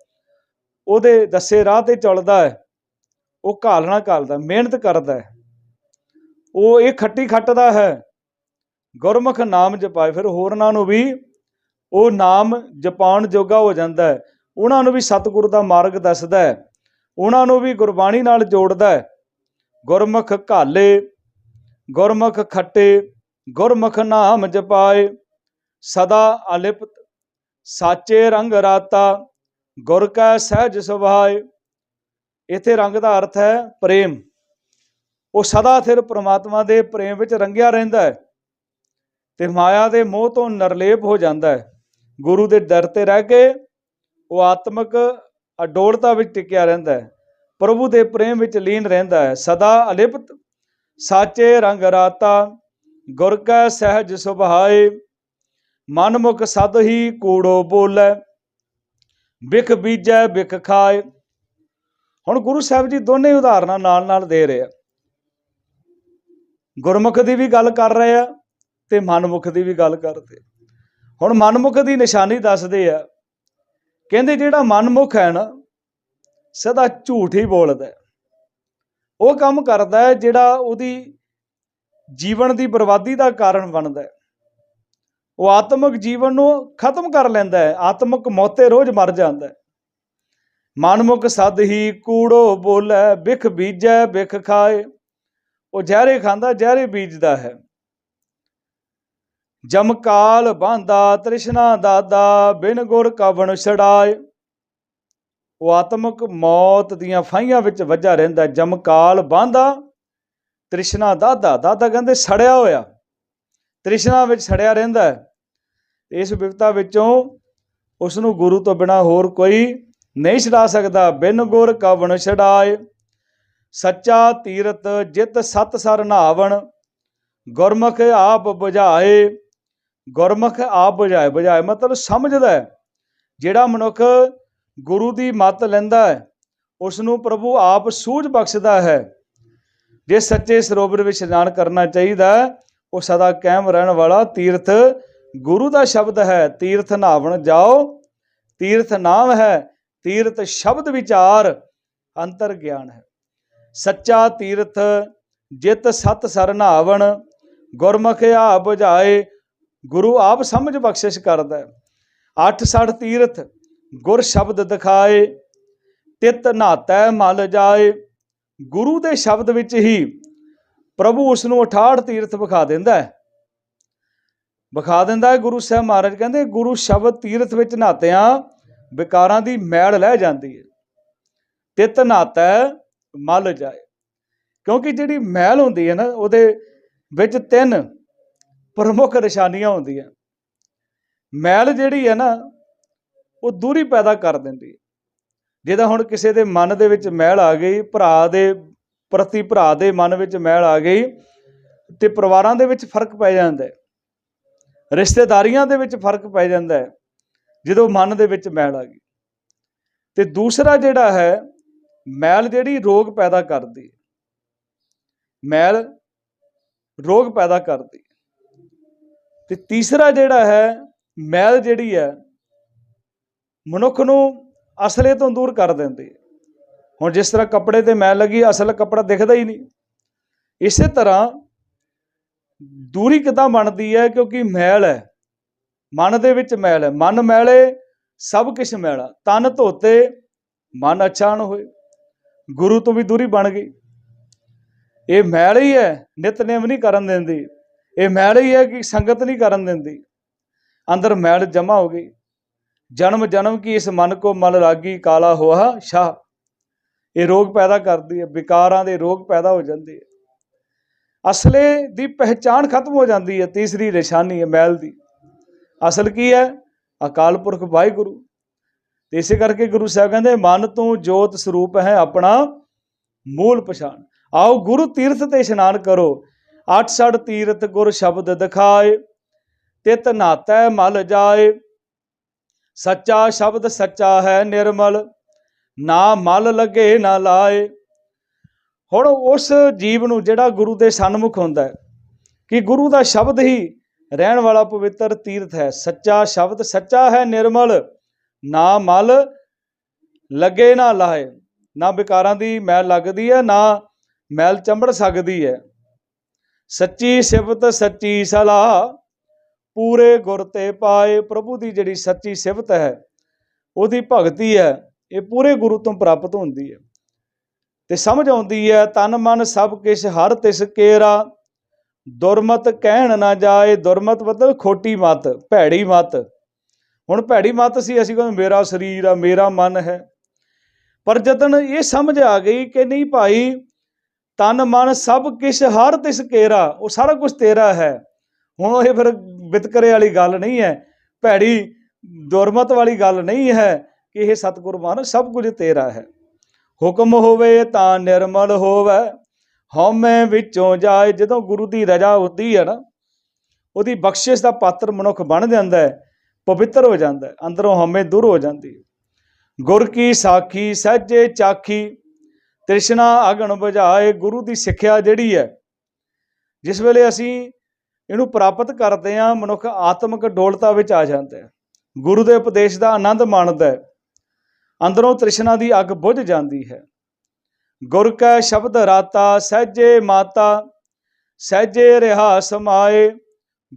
ਉਹਦੇ ਦੱਸੇ ਰਾਹ ਤੇ ਚੱਲਦਾ ਹੈ, ਉਹ ਘਾਲਣਾ ਘਾਲਦਾ, ਮਿਹਨਤ ਕਰਦਾ ਹੈ। ਉਹ ਇਹ ਖੱਟੀ ਖੱਟਦਾ ਹੈ, ਗੁਰਮੁਖ ਨਾਮ ਜਪਾਏ, ਫਿਰ ਹੋਰਨਾਂ ਨੂੰ ਵੀ ਉਹ ਨਾਮ ਜਪਾਉਣ ਜੋਗਾ ਹੋ ਜਾਂਦਾ ਹੈ। ਉਹਨਾਂ ਨੂੰ ਵੀ ਸਤਿਗੁਰੂ ਦਾ ਮਾਰਗ ਦੱਸਦਾ ਹੈ, ਉਹਨਾਂ ਨੂੰ ਵੀ ਗੁਰਬਾਣੀ ਨਾਲ ਜੋੜਦਾ ਹੈ। ਗੁਰਮੁਖ ਘਾਲੇ, ਗੁਰਮੁਖ ਖੱਟੇ, ਗੁਰਮੁਖ ਨਾਮ ਜਪਾਏ ਸਦਾ ਅਲਿਪਤ, ਸਾਚੇ ਰੰਗ ਰਾਤਾ, ਗੁਰ ਕਾ ਸਹਿਜ ਸੁਭਾਏ। ਇਥੇ ਰੰਗ ਦਾ ਅਰਥ ਹੈ ਪ੍ਰੇਮ। ਉਹ ਸਦਾ ਸਿਰ ਪ੍ਰਮਾਤਮਾ ਦੇ ਪ੍ਰੇਮ ਵਿੱਚ ਰੰਗਿਆ ਰਹਿੰਦਾ ਹੈ ਤੇ ਮਾਇਆ ਦੇ ਮੋਹ ਤੋਂ ਨਿਰਲੇਪ ਹੋ ਜਾਂਦਾ ਹੈ। ਗੁਰੂ ਦੇ ਦਰ ਤੇ ਰਹਿ ਕੇ ਉਹ ਆਤਮਿਕ ਅਡੋਲਤਾ ਵਿੱਚ ਟਿਕਿਆ ਰਹਿੰਦਾ ਹੈ। ਪ੍ਰਭੂ ਦੇ ਪ੍ਰੇਮ ਵਿੱਚ ਲੀਨ ਰਹਿੰਦਾ ਹੈ। ਸਦਾ ਅਲਿਪਤ, ਸਾਚੇ ਰੰਗ ਰਾਤਾ, ਗੁਰ ਕੈ ਸਹਿਜ ਸੁਭਾਏ। ਮਨ ਮੁਖ ਸਦ ਹੀ ਕੂੜੋ ਬੋਲੇ ਬਿਖ ਬੀਜੈ ਬਿਖ ਖਾਏ। ਹੁਣ ਗੁਰੂ ਸਾਹਿਬ ਜੀ ਦੋਨੇ ਉਦਾਹਰਨਾਂ ਨਾਲ ਨਾਲ ਦੇ ਰਹੇ ਆ। ਗੁਰਮੁਖ ਦੀ ਵੀ ਗੱਲ ਕਰ ਰਹੇ ਆ ਤੇ ਮਨਮੁਖ ਦੀ ਵੀ ਗੱਲ ਕਰਦੇ ਹੁਣ ਮਨਮੁਖ ਦੀ ਨਿਸ਼ਾਨੀ ਦੱਸਦੇ ਆ, ਕਹਿੰਦੇ ਜਿਹੜਾ ਮਨਮੁਖ ਹੈ ਨਾ, ਸਦਾ ਝੂਠ ਹੀ ਬੋਲਦਾ ਉਹ ਕੰਮ ਕਰਦਾ ਹੈ ਜਿਹੜਾ ਉਹਦੀ ਜੀਵਨ ਦੀ ਬਰਬਾਦੀ ਦਾ ਕਾਰਨ ਬਣਦਾ ਹੈ। ਉਹ ਆਤਮਿਕ ਜੀਵਨ ਨੂੰ ਖਤਮ ਕਰ ਲੈਂਦਾ ਹੈ, ਆਤਮਿਕ ਮੌਤੇ ਰੋਜ਼ ਮਰ ਜਾਂਦਾ ਹੈ। ਮਨਮੁਖ ਸਦ ਹੀ ਕੂੜੋ ਬੋਲੇ ਬਿਖ ਬੀਜੈ ਬਿਖ ਖਾਏ। ਉਹ ਜ਼ਹਿਰੇ ਖਾਂਦਾ, ਜ਼ਹਿਰੇ ਬੀਜਦਾ ਹੈ। ਜਮਕਾਲ ਬਾਂਦਾ, ਤ੍ਰਿਸ਼ਨਾ ਦਾਦਾ, ਬਿਨ ਗੁਰ ਕਵਣ ਛੜਾਏ ਉਹ ਆਤਮਿਕ ਮੌਤ ਦੀਆਂ ਫਾਈਆਂ ਵਿੱਚ ਵੱਜਾ ਰਹਿੰਦਾ ਜਮਕਾਲ ਬਾਂਦਾ, ਤ੍ਰਿਸ਼ਨਾ ਦਾਦਾ। ਦਾਦਾ ਕਹਿੰਦੇ, ਸੜਿਆ ਹੋਇਆ। ਤ੍ਰਿਸ਼ਨਾ ਵਿੱਚ ਸੜਿਆ ਰਹਿੰਦਾ ਹੈ। ਤੇ ਇਸ ਵਿਵਤਾ ਵਿੱਚੋਂ ਉਸ ਨੂੰ ਗੁਰੂ ਤੋਂ ਬਿਨਾ ਹੋਰ ਕੋਈ ਨਹੀਂ ਛਡਾ ਸਕਦਾ। ਬਿਨ ਗੁਰ ਕਵਣ ਛਡਾਏ, ਸੱਚਾ ਤੀਰਤ ਜਿਤ ਸਤ ਸਰ ਨਾਵਣ, ਗੁਰਮੁਖ ਆਪ ਬੁਝਾਏ, ਗੁਰਮੁਖ ਆਪ ਬੁਝਾਏ ਬੁਝਾਏ ਮਤਲਬ ਸਮਝਦਾ ਹੈ। ਜਿਹੜਾ ਮਨੁੱਖ ਗੁਰੂ ਦੀ ਮੱਤ ਲੈਂਦਾ ਹੈ ਉਸ ਨੂੰ ਪ੍ਰਭੂ ਆਪ ਸੂਝ ਬਖਸ਼ਦਾ ਹੈ। ਜੇ ਸੱਚੇ ਸਰੋਵਰ ਵਿੱਚ ਇਸ਼ਨਾਨ ਕਰਨਾ ਚਾਹੀਦਾ, ਉਹ ਸਦਾ ਕਾਇਮ ਰਹਿਣ ਵਾਲਾ ਤੀਰਥ ਗੁਰੂ ਦਾ ਸ਼ਬਦ ਹੈ, ਤੀਰਥ ਨਾਵਣ ਜਾਓ, ਤੀਰਥ ਨਾਮ ਹੈ, ਤੀਰਥ ਸ਼ਬਦ ਵਿਚਾਰ ਅੰਤਰ ਗਿਆਨ ਹੈ। ਸੱਚਾ ਤੀਰਥ ਜਿਤ ਸਤ ਸਰ ਨਾਵਣ ਗੁਰਮੁਖ ਆਪ 부ਝਾਏ ਗੁਰੂ ਆਪ ਸਮਝ ਬਖਸ਼ਿਸ਼ ਕਰਦਾ ਹੈ। ਅੱਠ ਸੜ ਤੀਰਥ ਗੁਰ ਸ਼ਬਦ ਦਿਖਾਏ, ਤਿਤ ਨਾਤੈ ਮਲ ਜਾਏ। ਗੁਰੂ ਦੇ ਸ਼ਬਦ ਵਿੱਚ ਹੀ ਪ੍ਰਭੂ ਉਸ ਨੂੰ 68 ਤੀਰਥ ਵਿਖਾ ਦਿੰਦਾ ਹੈ। ਵਿਖਾ ਦਿੰਦਾ ਹੈ ਗੁਰੂ ਸਾਹਿਬ ਮਹਾਰਾਜ। ਕਹਿੰਦੇ ਗੁਰੂ ਸ਼ਬਦ ਤੀਰਥ ਵਿੱਚ ਨਹਾਤਿਆਂ ਵਿਕਾਰਾਂ ਦੀ ਮੈਲ ਲੈ ਜਾਂਦੀ ਹੈ। ਤਿਤ ਨਾਤੈ ਮਲ ਜਾਏ। ਕਿਉਂਕਿ ਜਿਹੜੀ ਮੈਲ ਹੁੰਦੀ ਹੈ ਨਾ, ਉਹਦੇ ਵਿੱਚ ਤਿੰਨ ਪ੍ਰਮੁੱਖ ਨਿਸ਼ਾਨੀਆਂ ਹੁੰਦੀਆਂ। ਮੈਲ ਜਿਹੜੀ ਹੈ ਨਾ, ਉਹ ਦੂਰੀ ਪੈਦਾ ਕਰ ਦਿੰਦੀ ਹੈ। ਜਿਹਦਾ ਹੁਣ ਕਿਸੇ ਦੇ ਮਨ ਦੇ ਵਿੱਚ ਮੈਲ ਆ ਗਈ, ਭਰਾ ਦੇ ਪ੍ਰਤੀ ਭਰਾ ਦੇ ਮਨ ਵਿੱਚ ਮੈਲ ਆ ਗਈ, ਤੇ ਪਰਿਵਾਰਾਂ ਦੇ ਵਿੱਚ ਫ਼ਰਕ ਪੈ ਜਾਂਦਾ ਹੈ। ਰਿਸ਼ਤੇਦਾਰੀਆਂ ਦੇ ਵਿੱਚ ਫ਼ਰਕ ਪੈ ਜਾਂਦਾ ਹੈ, ਜਦੋਂ ਮਨ ਦੇ ਵਿੱਚ ਮੈਲ ਆ ਗਈ। ਤੇ ਦੂਸਰਾ ਜਿਹੜਾ ਹੈ, ਮੈਲ ਜਿਹੜੀ ਰੋਗ ਪੈਦਾ ਕਰਦੀ ਹੈ। ਮੈਲ ਰੋਗ ਪੈਦਾ ਕਰਦੀ ਹੈ। ਤੇ ਤੀਸਰਾ ਜਿਹੜਾ ਹੈ, ਮੈਲ ਜਿਹੜੀ ਹੈ, ਮਨੁੱਖ ਨੂੰ ਅਸਲੇ ਤੋਂ ਦੂਰ ਕਰ ਦਿੰਦੀ ਹੈ। ਹੁਣ ਜਿਸ ਤਰ੍ਹਾਂ ਕੱਪੜੇ ਤੇ ਮੈਲ ਲੱਗੀ, ਅਸਲ ਕੱਪੜਾ ਦਿਖਦਾ ਹੀ ਨਹੀਂ। ਇਸੇ ਤਰ੍ਹਾਂ ਦੂਰੀ ਕਿਦਾਂ ਬਣਦੀ ਹੈ? ਕਿਉਂਕਿ ਮੈਲ ਹੈ। ਮਨ ਦੇ ਵਿੱਚ ਮੈਲ ਹੈ। ਮਨ ਮੈਲੇ, ਸਭ ਕੁਝ ਮੈਲਾ ਤਨ ਧੋਤੇ, ਮਨ ਅੱਛਾ ਹੋਏ। ਗੁਰੂ ਤੋਂ ਵੀ ਦੂਰੀ ਬਣ ਗਈ। ਇਹ ਮੈਲ ਹੀ ਹੈ। ਨਿਤਨੇਮ ਨਹੀਂ ਕਰਨ ਦਿੰਦੀ। ਇਹ ਮੈਲ ਹੀ ਹੈ ਕਿ ਸੰਗਤ ਨਹੀਂ ਕਰਨ ਦਿੰਦੀ। ਅੰਦਰ ਮੈਲ ਜਮਾ ਹੋ ਗਈ। ਜਨਮ ਜਨਮ ਕੀ ਇਸ ਮਨ ਕੋ ਮਲ ਰਾਗੀ ਕਾਲਾ ਹੋਆ ਸ਼ਾਹ। ਇਹ ਰੋਗ ਪੈਦਾ ਕਰਦੀ ਹੈ। ਵਿਕਾਰਾਂ ਦੇ ਰੋਗ ਪੈਦਾ ਹੋ ਜਾਂਦੇ ਹੈ ਅਸਲੇ ਦੀ ਪਹਿਚਾਣ ਖਤਮ ਹੋ ਜਾਂਦੀ ਹੈ, ਤੀਸਰੀ ਨਿਸ਼ਾਨੀ ਹੈ ਮੈਲ ਦੀ। ਅਸਲ ਕੀ ਹੈ? ਅਕਾਲ ਪੁਰਖ ਵਾਹਿਗੁਰੂ। ਤੇ ਇਸੇ ਕਰਕੇ ਗੁਰੂ ਸਾਹਿਬ ਕਹਿੰਦੇ, ਮਨ ਤੋਂ ਜੋਤ ਸਰੂਪ ਹੈ ਆਪਣਾ ਮੂਲ ਪਛਾਣ। ਆਓ ਗੁਰੂ ਤੀਰਥ ਤੇ ਇਸ਼ਨਾਨ ਕਰੋ। ਅੱਠ ਸੜ ਤੀਰਥ ਗੁਰ ਸ਼ਬਦ ਦਿਖਾਏ, ਤਿਤ ਨਾਤੈ ਮਲ ਜਾਏ। ਸੱਚਾ ਸ਼ਬਦ ਸੱਚਾ ਹੈ ਨਿਰਮਲ, ਨਾ ਮਲ ਲੱਗੇ ਨਾ ਲਾਏ। ਹੁਣ ਉਸ ਜੀਵ ਨੂੰ ਜਿਹੜਾ ਗੁਰੂ ਦੇ ਸਨਮੁਖ ਹੁੰਦਾ ਹੈ, ਕਿ ਗੁਰੂ ਦਾ ਸ਼ਬਦ ਹੀ ਰਹਿਣ ਵਾਲਾ ਪਵਿੱਤਰ ਤੀਰਥ ਹੈ, ਸੱਚਾ ਸ਼ਬਦ, ਸੱਚਾ ਹੈ ਨਿਰਮਲ, ਨਾ ਮਲ ਲੱਗੇ ਨਾ ਲਾਏ ਨਾ ਵਿਕਾਰਾਂ ਦੀ ਮੈਲ ਲੱਗਦੀ ਹੈ, ਨਾ ਮੈਲ ਚੰਬੜ ਸਕਦੀ ਹੈ। ਸੱਚੀ ਸਿਫਤ, ਸੱਚੀ ਸਲਾਹ, ਪੂਰੇ ਗੁਰ ਤੇ ਪਾਏ ਪ੍ਰਭੂ ਦੀ ਜਿਹੜੀ ਸੱਚੀ ਸਿਫਤ ਹੈ, ਉਹਦੀ ਭਗਤੀ ਹੈ, ਇਹ ਪੂਰੇ ਗੁਰੂ ਤੋਂ ਪ੍ਰਾਪਤ ਹੁੰਦੀ ਹੈ। ਤੇ ਸਮਝ ਆਉਂਦੀ ਹੈ, ਤਨ ਮਨ ਸਭ ਕਿਛ ਹਰ ਤਿਸ ਕੇਰਾ। ਦੁਰਮਤ ਕਹਿਣ ਨਾ ਜਾਏ, ਦੁਰਮਤ ਮਤਲਬ ਖੋਟੀ ਮਤ, ਭੈੜੀ ਮਤ। ਹੁਣ ਭੈੜੀ ਮਤ ਸੀ, ਅਸੀਂ ਕਹਿੰਦੇ ਮੇਰਾ ਸਰੀਰ ਆ, ਮੇਰਾ ਮਨ ਹੈ। ਪਰ ਜਦਨ ਇਹ ਸਮਝ ਆ ਗਈ ਕਿ ਨਹੀਂ ਭਾਈ, ਤਨ ਮਨ ਸਭ ਕਿਛ ਹਰ ਤਿਸ ਕੇਰਾ, ਉਹ ਸਾਰਾ ਕੁਝ ਤੇਰਾ ਹੈ। ਹੁਣ ਇਹ ਫਿਰ ਵਿਤਕਰੇ ਵਾਲੀ ਗੱਲ ਨਹੀਂ ਹੈ, ਭੈੜੀ ਦੁਰਮਤ ਵਾਲੀ ਗੱਲ ਨਹੀਂ ਹੈ ਕਿ ਇਹ ਸਤਿਗੁਰ ਮਨ ਸਭ ਕੁਝ ਤੇਰਾ ਹੈ। ਹੁਕਮ ਹੋਵੇ ਤਾਂ ਨਿਰਮਲ ਹੋਵੇ। ਹਉਮੈ ਵਿੱਚੋਂ ਜਾਏ, ਜਦੋਂ ਗੁਰੂ ਦੀ ਰਜ਼ਾ ਹੁੰਦੀ ਹੈ ਨਾ, ਉਹਦੀ ਬਖਸ਼ਿਸ਼ ਦਾ ਪਾਤਰ ਮਨੁੱਖ ਬਣ ਜਾਂਦਾ ਹੈ, ਪਵਿੱਤਰ ਹੋ ਜਾਂਦਾ ਹੈ, ਅੰਦਰੋਂ ਹਉਮੈ ਦੂਰ ਹੋ ਜਾਂਦੀ ਹੈ। ਗੁਰ ਕੀ ਸਾਖੀ, ਸਹਿਜੇ ਚਾਖੀ, ਤ੍ਰਿਸ਼ਨਾ ਅਗਣ ਬੁਝਾਏ, ਗੁਰੂ ਦੀ ਸਿੱਖਿਆ ਜਿਹੜੀ ਹੈ, ਜਿਸ ਵੇਲੇ ਅਸੀਂ ਇਹਨੂੰ ਪ੍ਰਾਪਤ ਕਰਦੇ ਹਾਂ, ਮਨੁੱਖ ਆਤਮਿਕ ਡੋਲਤਾ ਵਿੱਚ ਆ ਜਾਂਦਾ ਹੈ। ਗੁਰੂ ਦੇ ਉਪਦੇਸ਼ ਦਾ ਆਨੰਦ ਮਾਣਦਾ ਹੈ। ਅੰਦਰੋਂ ਤ੍ਰਿਸ਼ਨਾ ਦੀ ਅੱਗ ਬੁਝ ਜਾਂਦੀ ਹੈ। ਗੁਰ ਕੈ ਸ਼ਬਦ ਰਾਤਾ, ਸਹਿਜੇ ਮਾਤਾ, ਸਹਿਜੇ ਰਹਾ ਸਮਾਏ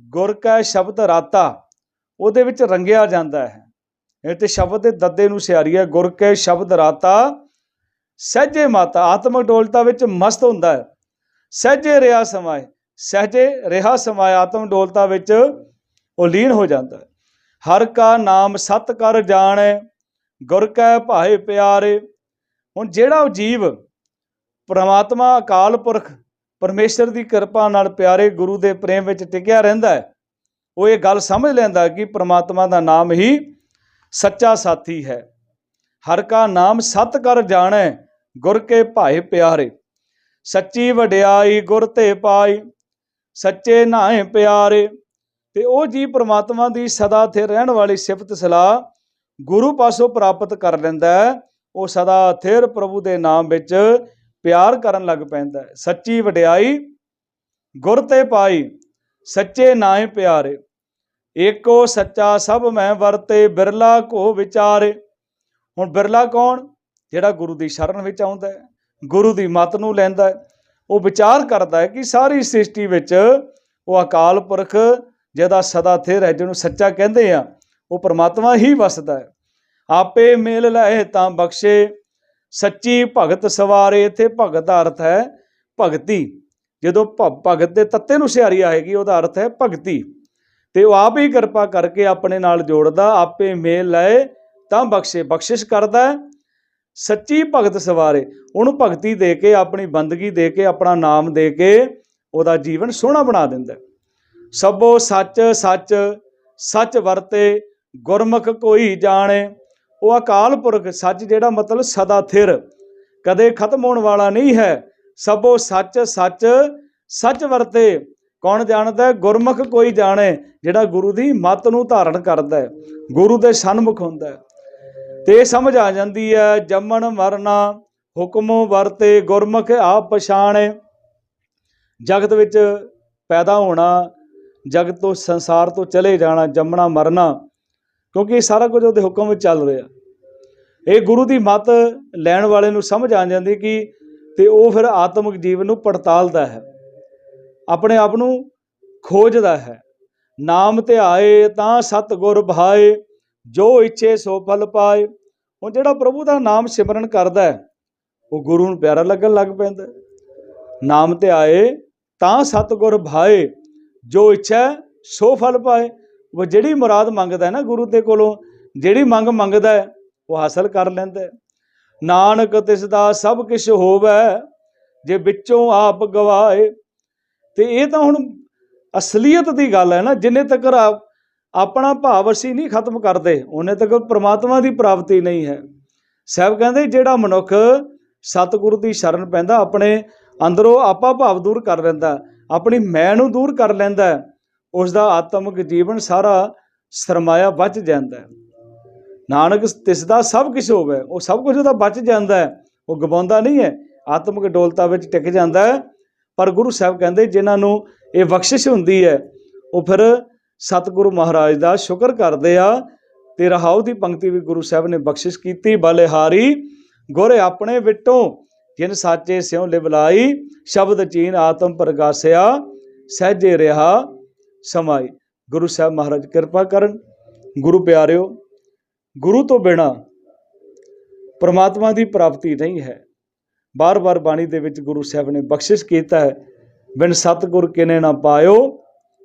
ਗੁਰ ਕੈ ਸ਼ਬਦ ਰਾਤਾ, ਉਹਦੇ ਵਿੱਚ ਰੰਗਿਆ ਜਾਂਦਾ ਹੈ। ਇਹ ਤੇ ਸ਼ਬਦ ਦੇ ਦੱਦੇ ਨੂੰ ਸਿਆਰੀ ਹੈ। ਗੁਰ ਕੈ ਸ਼ਬਦ ਰਾਤਾ, ਸਹਿਜੇ ਮਾਤਾ, ਆਤਮਕ ਡੋਲਤਾ ਵਿੱਚ ਮਸਤ ਹੁੰਦਾ ਹੈ। ਸਹਿਜੇ ਰਿਹਾ ਸਮਾਏ ਸਹਜੇ ਰਿਹਾ ਸਮਾਏ ਆਤਮ ਡੋਲਤਾ ਵਿੱਚ ਉਹ ਲੀਨ ਹੋ ਜਾਂਦਾ ਹੈ। ਹਰ ਕਾ ਨਾਮ ਸਤ ਕਰ ਜਾਣੈ ਗੁਰ ਕੈ ਭਾਏ ਪਿਆਰੇ। ਹੁਣ ਜਿਹੜਾ ਉਹ ਜੀਵ ਪ੍ਰਮਾਤਮਾ ਅਕਾਲ ਪੁਰਖ ਪਰਮੇਸ਼ਰ ਦੀ ਕਿਰਪਾ ਨਾਲ ਪਿਆਰੇ ਗੁਰੂ ਦੇ ਪ੍ਰੇਮ ਵਿੱਚ ਟਿਕਿਆ ਰਹਿੰਦਾ ਹੈ, ਉਹ ਇਹ ਗੱਲ ਸਮਝ ਲੈਂਦਾ ਕਿ ਪ੍ਰਮਾਤਮਾ ਦਾ ਨਾਮ ਹੀ ਸੱਚਾ ਸਾਥੀ ਹੈ। ਹਰ ਕਾ ਨਾਮ ਸਤ ਕਰ ਜਾਣੈ, ਗੁਰ ਕੇ ਭਾਏ ਪਿਆਰੇ। ਸੱਚੀ ਵਡਿਆਈ ਗੁਰ ਤੇ ਪਾਈ, ਸੱਚੇ ਨਾਏ ਪਿਆਰੇ। ਤੇ ਉਹ ਜੀ ਪ੍ਰਮਾਤਮਾ ਦੀ ਸਦਾ 'ਤੇ ਰਹਿਣ ਵਾਲੀ ਸਿਫਤ ਸਲਾਹ ਗੁਰੂ ਪਾਸੋਂ ਪ੍ਰਾਪਤ ਕਰ ਲੈਂਦਾ ਉਹ ਸਦਾ ਥਿਰ ਪ੍ਰਭੂ ਦੇ ਨਾਮ ਵਿੱਚ ਪਿਆਰ ਕਰਨ ਲੱਗ ਪੈਂਦਾ ਸੱਚੀ ਵਡਿਆਈ, ਗੁਰ ਤੇ ਪਾਈ, ਸੱਚੇ ਨਾਏ ਪਿਆਰੇ, ਏਕੋ ਸੱਚਾ ਸਭ ਮੈਂ ਵਰਤੇ, ਬਿਰਲਾ ਕੋ ਵਿਚਾਰੇ। ਹੁਣ ਬਿਰਲਾ ਕੌਣ? ਜਿਹੜਾ ਗੁਰੂ ਦੀ ਸ਼ਰਨ ਵਿੱਚ ਆਉਂਦਾ ਹੈ, ਗੁਰੂ ਦੀ ਮਤ ਨੂੰ ਲੈਂਦਾ ਹੈ। ਉਹ ਵਿਚਾਰ ਕਰਦਾ ਹੈ ਕਿ ਸਾਰੀ ਸ੍ਰਿਸ਼ਟੀ ਵਿੱਚ ਉਹ ਅਕਾਲ ਪੁਰਖ, ਜਿਹਦਾ ਸਦਾ ਥਿਰ ਹੈ, ਜਿਹਨੂੰ ਸੱਚਾ ਕਹਿੰਦੇ ਆ ਉਹ ਪ੍ਰਮਾਤਮਾ ਹੀ ਵਸਦਾ ਹੈ। ਆਪੇ ਮੇਲ ਲਏ ਤਾਂ ਬਖਸ਼ੇ, ਸੱਚੀ ਭਗਤ ਸਵਾਰੇ, ਇੱਥੇ ਭਗਤ ਦਾ ਅਰਥ ਹੈ ਭਗਤੀ। ਜਦੋਂ ਭ- ਭਗਤ ਦੇ ਤੱਤੇ ਨੂੰ ਸਿਆਰੀ ਆਏਗੀ, ਉਹਦਾ ਅਰਥ ਹੈ ਭਗਤੀ। ਤੇ ਉਹ ਆਪ ਹੀ ਕਿਰਪਾ ਕਰਕੇ ਆਪਣੇ ਨਾਲ ਜੋੜਦਾ, ਆਪੇ ਮੇਲ ਲਏ ਤਾਂ ਬਖਸ਼ੇ, ਬਖਸ਼ਿਸ਼ ਕਰਦਾ ਸੱਚੀ ਭਗਤ ਸਵਾਰੇ, ਉਹਨੂੰ ਭਗਤੀ ਦੇ ਕੇ, ਆਪਣੀ ਬੰਦਗੀ ਦੇ ਕੇ, ਆਪਣਾ ਨਾਮ ਦੇ ਕੇ, ਉਹਦਾ ਜੀਵਨ ਸੋਹਣਾ ਬਣਾ ਦਿੰਦਾ ਸਭੋ ਸੱਚ ਸੱਚ ਸੱਚ ਵਰਤੇ ਗੁਰਮੁਖ ਕੋਈ ਜਾਣੇ। ਉਹ ਅਕਾਲ ਪੁਰਖ, ਸੱਚ ਜਿਹੜਾ ਮਤਲਬ ਸਦਾ ਥਿਰ। ਕਦੇ ਖਤਮ ਹੋਣ ਵਾਲਾ ਨਹੀਂ ਹੈ। ਸਭੋ ਸੱਚ ਸੱਚ ਸੱਚ ਵਰਤੇ। ਕੌਣ ਜਾਣਦਾ? ਗੁਰਮੁਖ ਕੋਈ ਜਾਣੇ, ਜਿਹੜਾ ਗੁਰੂ ਦੀ ਮੱਤ ਨੂੰ ਧਾਰਨ ਕਰਦਾ ਹੈ। ਗੁਰੂ ਦੇ ਸਨਮੁਖ ਹੁੰਦਾ ਹੈ। ਤੇ ਸਮਝ ਆ ਜਾਂਦੀ ਹੈ, ਜੰਮਣ ਮਰਨਾ, ਹੁਕਮ ਵਰਤੇ, ਗੁਰਮੁਖ ਆਪ ਪਛਾਣੇ। ਜਗਤ ਵਿੱਚ ਪੈਦਾ ਹੋਣਾ, ਜਗਤ ਤੋਂ ਸੰਸਾਰ ਤੋਂ ਚਲੇ ਜਾਣਾ, ਜੰਮਣਾ, ਮਰਨਾ। ਕਿਉਂਕਿ ਇਹ ਸਾਰਾ ਕੁਝ ਉਹਦੇ ਹੁਕਮ ਵਿੱਚ ਚੱਲ ਰਿਹਾ। ਇਹ ਗੁਰੂ ਦੀ ਮੱਤ ਲੈਣ ਵਾਲੇ ਨੂੰ ਸਮਝ ਆ ਜਾਂਦੀ ਕਿ ਤੇ ਉਹ ਫਿਰ ਆਤਮਿਕ ਜੀਵਨ ਨੂੰ ਪੜਤਾਲਦਾ ਹੈ। ਆਪਣੇ ਆਪ ਨੂੰ ਖੋਜਦਾ ਹੈ। ਨਾਮ ਧਿਆਏ ਤਾਂ ਸਤ ਗੁਰ ਭਾਏ, ਜੋ ਇੱਛੇ ਸੋ ਫਲ ਪਾਏ। ਹੁਣ ਜਿਹੜਾ ਪ੍ਰਭੂ ਦਾ ਨਾਮ ਸਿਮਰਨ ਕਰਦਾ ਹੈ, ਉਹ ਗੁਰੂ ਨੂੰ ਪਿਆਰਾ ਲੱਗਣ ਲੱਗ ਪੈਂਦਾ। ਨਾਮ ਨਾਮ ਆਏ ਤਾਂ ਸਤਿਗੁਰ ਭਾਏ, ਜੋ ਇੱਛਾ ਸੋ ਫਲ ਪਾਏ। ਉਹ ਜਿਹੜੀ ਮੁਰਾਦ ਮੰਗਦਾ ਹੈ ਨਾ ਗੁਰੂ ਦੇ ਕੋਲੋਂ, ਜਿਹੜੀ ਮੰਗ ਮੰਗਦਾ ਹੈ, ਉਹ ਹਾਸਲ ਕਰ ਲੈਂਦਾ ਨਾਨਕ ਤਿਸ ਦਾ ਸਭ ਕਿਛ ਹੋਵੇ, ਜੇ ਵਿੱਚੋਂ ਆਪ ਗਵਾਏ। ਤੇ ਇਹ ਤਾਂ ਹੁਣ ਅਸਲੀਅਤ ਦੀ ਗੱਲ ਹੈ ਨਾ, ਜਿੰਨੇ ਤੱਕ ਆ- ਆਪਣਾ ਭਾਵ ਅਸੀਂ ਨਹੀਂ ਖਤਮ ਕਰਦੇ, ਉਹਨੇ ਤੱਕ ਪ੍ਰਮਾਤਮਾ ਦੀ ਪ੍ਰਾਪਤੀ ਨਹੀਂ ਹੈ। ਸਾਹਿਬ ਕਹਿੰਦੇ, ਜਿਹੜਾ ਮਨੁੱਖ ਸਤਿਗੁਰੂ ਦੀ ਸ਼ਰਨ ਪੈਂਦਾ, ਆਪਣੇ ਅੰਦਰੋਂ ਆਪਾ ਭਾਵ ਦੂਰ ਕਰ ਲੈਂਦਾ, ਆਪਣੀ ਮੈਂ ਨੂੰ ਦੂਰ ਕਰ ਲੈਂਦਾ ਉਸ ਦਾ ਆਤਮਿਕ ਜੀਵਨ ਸਾਰਾ ਸਰਮਾਇਆ ਬਚ ਜਾਂਦਾ ਹੈ। ਨਾਨਕ ਤਿਸ ਦਾ ਸਭ ਕੁਝ ਹੋਵੇ, ਉਹ ਸਭ ਕੁਝ ਉਹਦਾ ਬਚ ਜਾਂਦਾ ਹੈ। ਉਹ ਗਵਾਉਂਦਾ ਨਹੀਂ ਹੈ, ਆਤਮਿਕ ਡੋਲਤਾ ਵਿੱਚ ਟਿਕ ਜਾਂਦਾ ਹੈ। ਪਰ ਗੁਰੂ ਸਾਹਿਬ ਕਹਿੰਦੇ, ਜਿਨ੍ਹਾਂ ਨੂੰ ਇਹ ਬਖਸ਼ਿਸ਼ ਹੁੰਦੀ ਹੈ, ਉਹ ਫਿਰ ਸਤਿਗੁਰੂ ਮਹਾਰਾਜ ਦਾ ਸ਼ੁਕਰ ਕਰਦੇ ਆ। ਤੇ ਰਹਾਉ ਦੀ ਪੰਕਤੀ ਵੀ ਗੁਰੂ ਸਾਹਿਬ ਨੇ ਬਖਸ਼ਿਸ਼ ਕੀਤੀ, ਬਲਿਹਾਰੀ, ਗੁਰ ਆਪਣੇ ਵਿਟੋਂ, ਜਿਨ ਸਾਚੇ ਸਿਉ ਲਿਵਲਾਈ, ਸ਼ਬਦ ਚੀਨ ਆਤਮ ਪ੍ਰਗਾਸਿਆ, ਸਹਿਜੇ ਰਿਹਾ। ਸਮਾਈ ਗੁਰੂ ਸਾਹਿਬ ਮਹਾਰਾਜ, ਕਿਰਪਾ ਕਰਨ। ਗੁਰੂ ਪਿਆਰਿਓ, ਗੁਰੂ ਤੋਂ ਬਿਨਾ ਪਰਮਾਤਮਾ ਦੀ ਪ੍ਰਾਪਤੀ ਨਹੀਂ ਹੈ। ਬਾਰ-ਬਾਰ ਬਾਣੀ ਦੇ ਵਿੱਚ ਗੁਰੂ ਸਾਹਿਬ ਨੇ ਬਖਸ਼ਿਸ਼ ਕੀਤਾ ਹੈ, ਬਿਨ ਸਤਗੁਰ ਕਿਨੇ ਨਾ ਪਾਇਓ,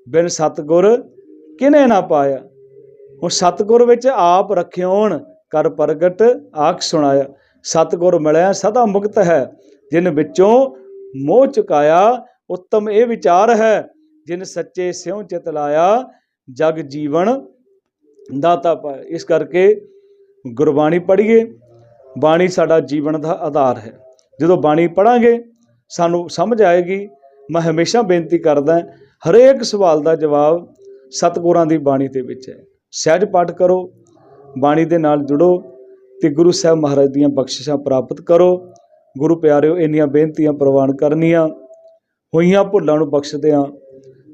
ਬਿਨ ਸਤਗੁਰ ਕਿਨੇ ਨਾ ਪਾਇਆ। ਉਹ ਸਤਗੁਰ ਵਿੱਚ ਆਪ ਰਖਿਓਣ ਕਰ ਪ੍ਰਗਟ ਆਖ ਸੁਣਾਇਆ। ਸਤਗੁਰ ਮਿਲਿਆ ਸਦਾ ਮੁਕਤ ਹੈ, ਜਿਨ ਵਿੱਚੋਂ ਮੋਹ ਚੁਕਾਇਆ, ਉੱਤਮ ਇਹ ਵਿਚਾਰ ਹੈ ਜਿਨ ਸੱਚੇ ਸਿਉ ਚਿਤ ਲਾਇਆ, ਜਗ ਜੀਵਨ ਦਾਤਾ ਪਾਇਆ ਇਸ ਕਰਕੇ ਗੁਰਬਾਣੀ ਪੜ੍ਹੀਏ, ਬਾਣੀ ਸਾਡਾ ਜੀਵਨ ਦਾ ਆਧਾਰ ਹੈ। ਜਦੋਂ ਬਾਣੀ ਪੜਾਂਗੇ ਸਾਨੂੰ ਸਮਝ ਆਏਗੀ, ਮੈਂ ਹਮੇਸ਼ਾ ਬੇਨਤੀ ਕਰਦਾ, ਹਰੇਕ ਸਵਾਲ ਦਾ ਜਵਾਬ ਸਤਿਗੁਰਾਂ ਦੀ ਬਾਣੀ ਦੇ ਵਿੱਚ ਹੈ। ਸਹਿਜ ਪਾਠ ਕਰੋ, ਬਾਣੀ ਦੇ ਨਾਲ ਜੁੜੋ ਤੇ ਗੁਰੂ ਸਾਹਿਬ ਮਹਾਰਾਜ ਦੀਆਂ ਬਖਸ਼ਿਸ਼ਾਂ ਪ੍ਰਾਪਤ ਕਰੋ। ਗੁਰੂ ਪਿਆਰਿਓ, ਇੰਨੀਆਂ ਬੇਨਤੀਆਂ ਪ੍ਰਵਾਨ ਕਰਨੀਆਂ, ਹੋਈਆਂ ਭੁੱਲਾਂ ਨੂੰ ਬਖਸ਼ਦਿਆਂ